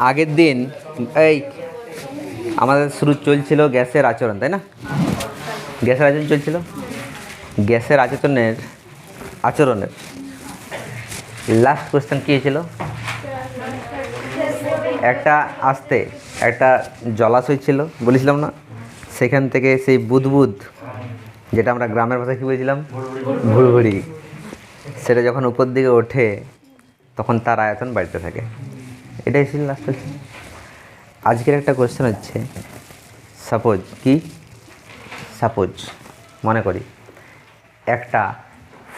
আগের দিন, এই, আমাদের শুরু চলছিল গ্যাসের আচরণ, তাই না? গ্যাসের আচরণ চলছিল? গ্যাসের আচরণের আচরণের লাস্ট কোয়েশ্চেন কী ছিল একটা আসতে, একটা জলাশয় ছিল, বলেছিলাম না? সেখান থেকে সেই বুদবুদ, যেটা আমরা গ্রামের ভাষায় কী বলেছিলাম? ভুড়ভুড়ি সেটা যখন উপর দিকে ওঠে, তখন তার আয়তন বাড়তে থাকে। এটাই ছিল লাস্ট কোয়েশ্চেন আজকের একটা কোয়েশ্চেন হচ্ছে সাপোজ কি? সাপোজ মনে করি, একটা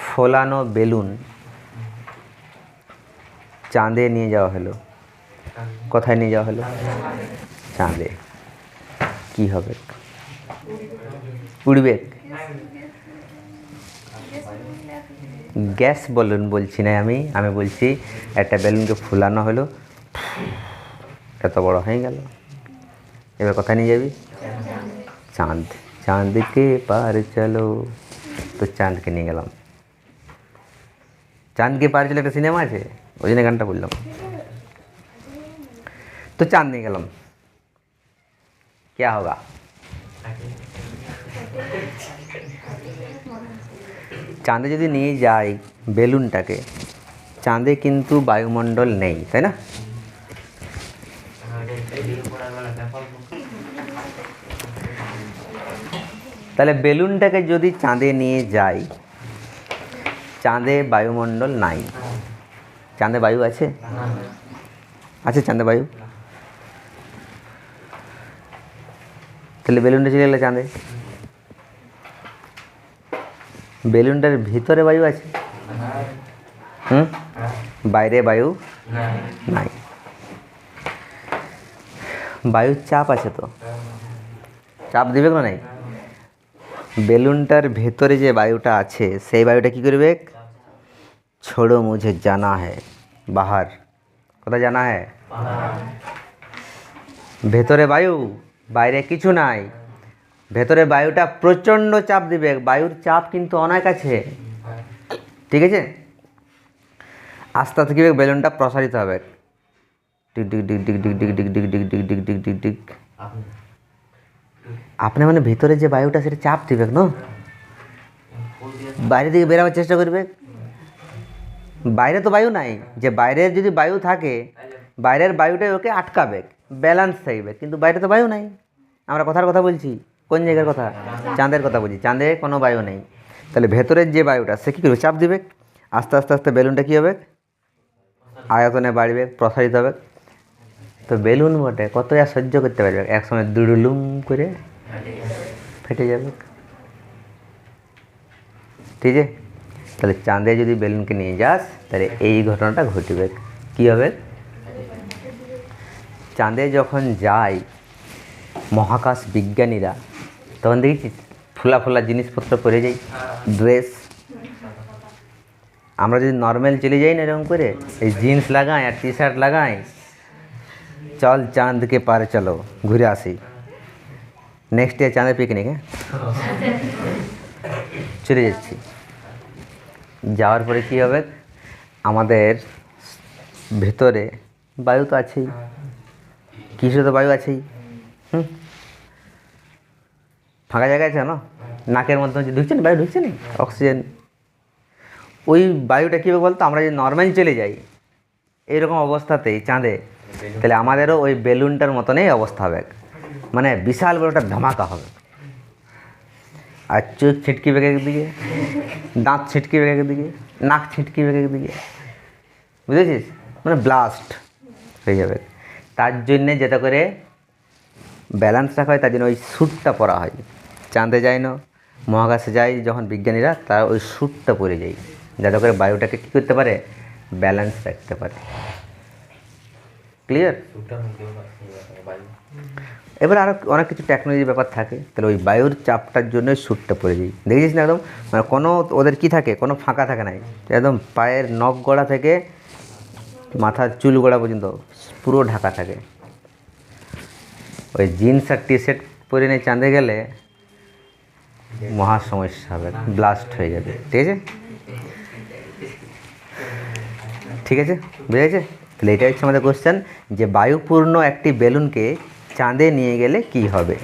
ফোলানো বেলুন চাঁদে নিয়ে যাওয়া হলো। কোথায় নিয়ে যাওয়া হলো? চাঁদে। কি হবে? উড়বে? গ্যাস বলুন বলছি না আমি আমি বলছি একটা বেলুনকে ফুলানো হলো এত বড় হয়ে গেল এবার কোথায় নিয়ে যাবি চাঁদ চাঁদকে পার চলো তো চাঁদকে নিয়ে গেলাম চাঁদকে পার চলো একটা সিনেমা আছে ওই জন্য গানটা বললাম তো চাঁদ নিয়ে গেলাম क्या होगा চাঁদে যদি নিয়ে যাই বেলুনটাকে চাঁদে কিন্তু বায়ুমণ্ডল নেই তাই না তাহলে বেলুনটাকে যদি চাঁদে নিয়ে যাই, চাঁদে বায়ুমণ্ডল নাই। চাঁদে বায়ু আছে? আছে চাঁদে বায়ু? তাহলে বেলুনটা চলে গেলে চাঁদে। বেলুনটার ভিতরে বায়ু আছে? হুম? বাইরে বায়ু নাই। বায়ুর চাপ আছে তো? চাপ দিবে না নাই? বেলুনটার ভেতরে যে বায়ুটা আছে সেই বায়ুটা কি করবে ছোড়ো মুঝে জানা হ্যায় বাহার কোথায় জানা হ্যায় ভেতরে বায়ু বাইরে কিছু নাই ভেতরে বায়ুটা প্রচণ্ড চাপ দিবে বায়ুর চাপ কিন্তু অনেক আছে ঠিক আছে আস্তে আস্তে কী হবে বেলুনটা প্রসারিত হবে টিক টিক টিক টিক টিক টিক টিক টিক টিক টিক টিক টিক আপনি মানে ভিতরে যে বায়ুটা, সেটা চাপ দিবে না বাইরে দিকে বেরাবার চেষ্টা করবে? বাইরে তো বায়ু নাই। যে বাইরের যদি বায়ু থাকে, বাইরের বায়ুটাই ওকে আটকাবে ব্যালেন্স থাকবে কিন্তু বাইরে তো বায়ু নাই। আমরা কথার কথা বলছি। কোন জায়গার কথা? চাঁদের কথা বলছি। চাঁদে কোনো বায়ু নেই। তাহলে ভেতরের যে বায়ুটা, সে কী করবে? চাপ দিবে? আস্তে আস্তে আস্তে বেলুনটা কী হবে? আয়তনে বাড়বে, প্রসারিত হবে। তো বেলুন বটে কত আর সহ্য করতে পারবে? একসময় দুড়ুলুম করে ফেটে যাবে। ঠিক আছে? তাহলে চাঁদে যদি বেলুনকে নিয়ে যাস, তাহলে এই ঘটনাটা ঘটবে। কী হবে? চাঁদে যখন যায় মহাকাশ বিজ্ঞানীরা, তখন দেখেছিস? ফোলা ফোলা জিনিসপত্র পরে যাই ড্রেস। আমরা যদি নর্মাল চলে যাই না এরকম করে, এই জিন্স লাগাই আর টি শার্ট লাগাই চল চাঁদকে পারে চলো ঘুরে আসি নেক্সট ডে চাঁদের পিকনিক হ্যাঁ চলে যাচ্ছি যাওয়ার পরে কী হবে আমাদের ভেতরে বায়ু তো আছেই কিছু তো বায়ু আছেই হুম ফাঁকা জায়গা আছে না নাকের মধ্যে যে ঢুকছে না বায়ু ঢুকছে না অক্সিজেন ওই বায়ুটা কী বলতো? আমরা যদি নর্মাল চলে যাই এইরকম অবস্থাতেই চাঁদে তাহলে আমাদেরও ওই বেলুনটার মতনই অবস্থা হবে। মানে বিশাল বড় একটা ধামাকা হবে। আর চোখ ছিটকিবে দিকে, দাঁত ছিটকিবে দিকে, নাক ছিটকিবে একদিকে বুঝেছিস? মানে ব্লাস্ট হয়ে যাবে। তার জন্যে যেটা করে ব্যালেন্স রাখা হয়, তার জন্য ওই স্যুটটা পরা হয়। চাঁদে যায় না, মহাকাশে যায় যখন বিজ্ঞানীরা, তারা ওই স্যুটটা পরে যায়। যাতে করে বায়ুটাকে কী করতে পারে? ব্যালেন্স রাখতে পারে। ক্লিয়ার এবার আরও অনেক কিছু টেকনোলজির ব্যাপার থাকে। তাহলে ওই বায়ুর চাপটার জন্য স্যুটটা পরে যাই দেখেছিস না একদম? মানে কোনো ওদের কি থাকে? কোনো ফাঁকা থাকে নাই একদম পায়ের নখ গড়া থেকে মাথার চুল গোড়া পর্যন্ত পুরো ঢাকা থাকে। ওই জিন্স আর টি শার্ট পরে নিয়ে চাঁদে গেলে মহা সমস্যা হবে। ব্লাস্ট হয়ে যাবে। ঠিক আছে? ঠিক আছে? বুঝেছে তাহলে এটা হচ্ছে আমাদের কোশ্চেন যে বায়ুপূর্ণ একটি বেলুনকে চাঁদে নিয়ে গেলে কি হবে?